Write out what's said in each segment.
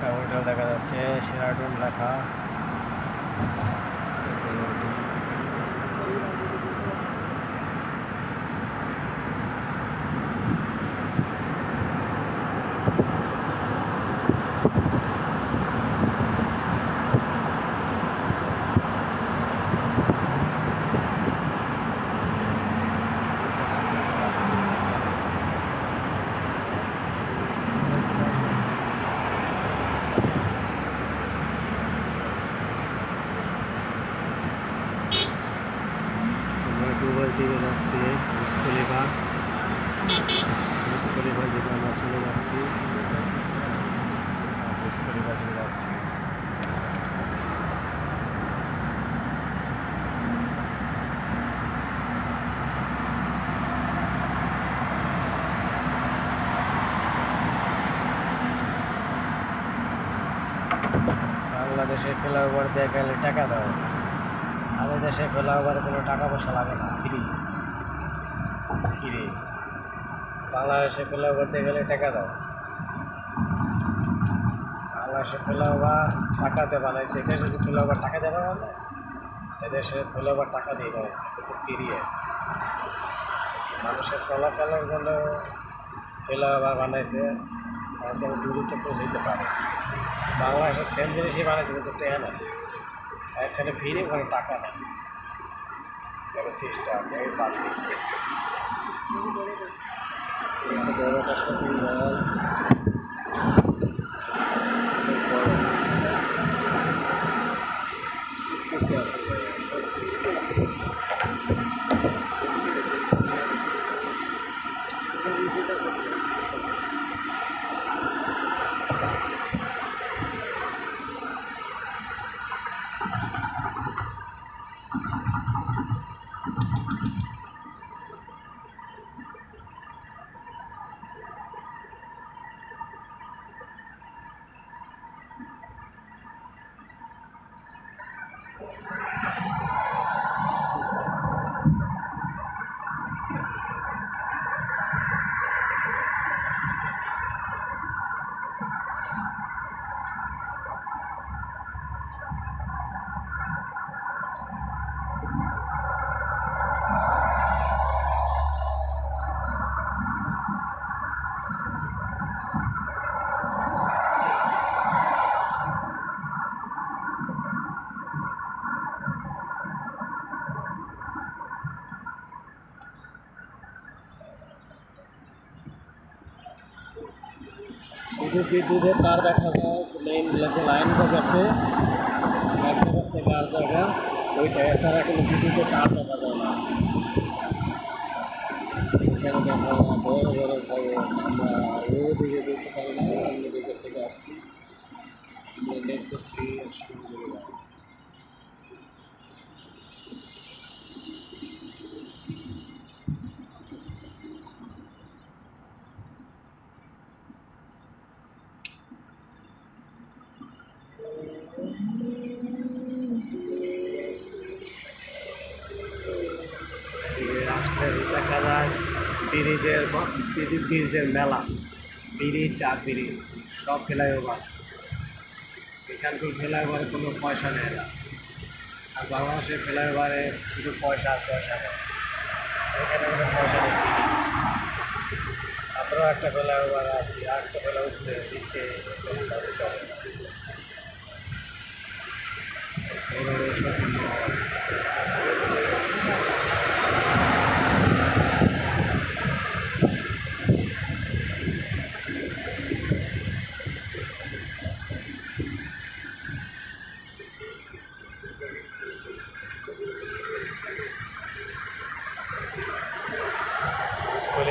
একটা হোটেল দেখা যাচ্ছে সেরাটন লেখা আমরা ডুবার দিকে যাচ্ছি মুস্কলিবা চলে যাচ্ছি। বাংলাদেশে ফ্লাইওভার দিয়ে গেলে টাকা দাও। আমাদের দেশে ফ্লাইওভারে কোনো টাকা পয়সা লাগে না। ফ্রি। ফ্রি। বাংলাদেশে ফ্লাইওভার দিয়ে গেলে টাকা দাও। বাংলাদেশে ফ্লাইওভার টাকাতে বানাইছে, এদেশে যদি ফ্লাইওভার টাকা দেবে বানালে এদেশে ফ্লাইওভার টাকা দিয়ে বানাইছে, কিন্তু ফ্রি মানুষের চলাচলের জন্য ফ্লাইওভার বানাইছে মানুষ যেন দূরত্ব পৌঁছাইতে পারে। বাংলাদেশের সেম জিনিসই বানাইছে, কিন্তু না এখানে ভিড়ে ওখানে টাকা নেই। সিস্টেম এই বড় একটা শপিং মল কিছু শুধু বিদ্যুতের তার দেখা যায় মেইন যে লাইনটা গেছে এক জায়গার থেকে আর জায়গা ওইটা এছাড়া কোনো বিদ্যুতের তার দেখা যায় না। এখানে দেখা বড় বড় ভবন আমরা ওদিকে যেতে পারি না অন্য থেকে আসছি। আমরা লেট করছি ব্রিজের ব্রিজের মেলা। ব্রিজ আর ব্রিজ, সব ফ্লাইওভার এখানকার ফ্লাইওভারে কোনো পয়সা নেয় না। আর বাংলাদেশের ফ্লাইওভারে শুধু পয়সা আর পয়সা নেয় এখানে কোনো পয়সা নেই। আমরাও একটা ফ্লাইওভার আছি, আর একটা ফেলা নিচে এরকমভাবে চলে এইভাবে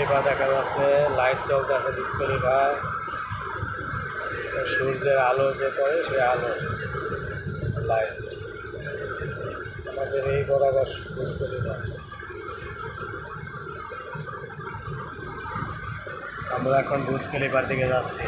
ডিসকলিভা দেখা যাচ্ছে লাইট চলতে আছে ডিসকলিভা সূর্যের আলো যে পড়ে, সে আলো লাইট আমাদের এই বরাবর ডিসকলিভা আমরা এখন বুসকেলিবার দিকে যাচ্ছি।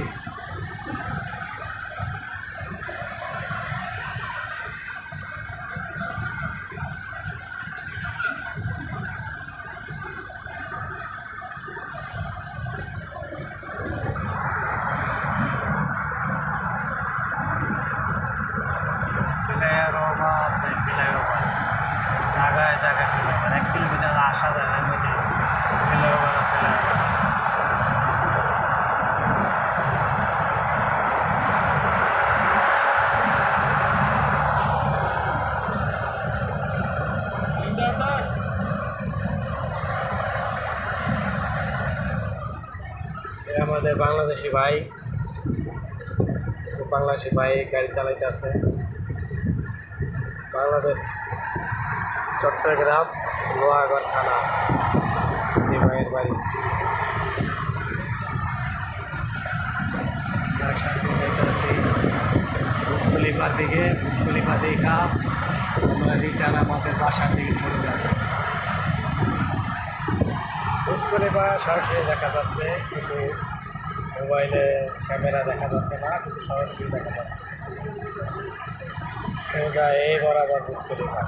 বাংলাদেশি ভাই বাংলাদেশি ভাই গাড়ি চালাইতে আছে। বাংলাদেশ চট্টগ্রাম লোহাগড় থানা এই ভাইয়ের বাড়ি। মুসকুলিপার দিকে, মুসকুলিপা দেখা আমরা রিটার্ন আমাদের বাসার দিকে চলে যাব। মুসকুলিপা সরাসরি দেখা যাচ্ছে, কিন্তু মোবাইলে ক্যামেরা দেখা যাচ্ছে না, কিন্তু সরাসরি দেখা যাচ্ছে। সোজা এই বরাবর মুসকুলিপা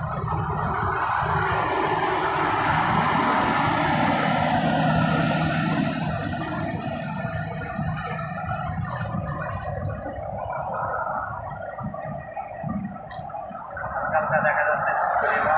হালকা দেখা যাচ্ছে মুসকুলিপা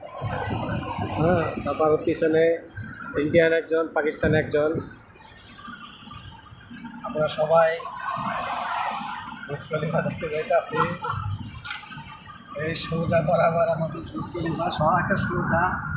হ্যাঁ তারপর পিছনে ইন্ডিয়ান একজন, পাকিস্তান একজন। আমরা সবাই মুসকলিমা দেখতে যাইতেছি। এই সোজা বরাবর আমাদের মুসকলিমা সব একটা সোজা।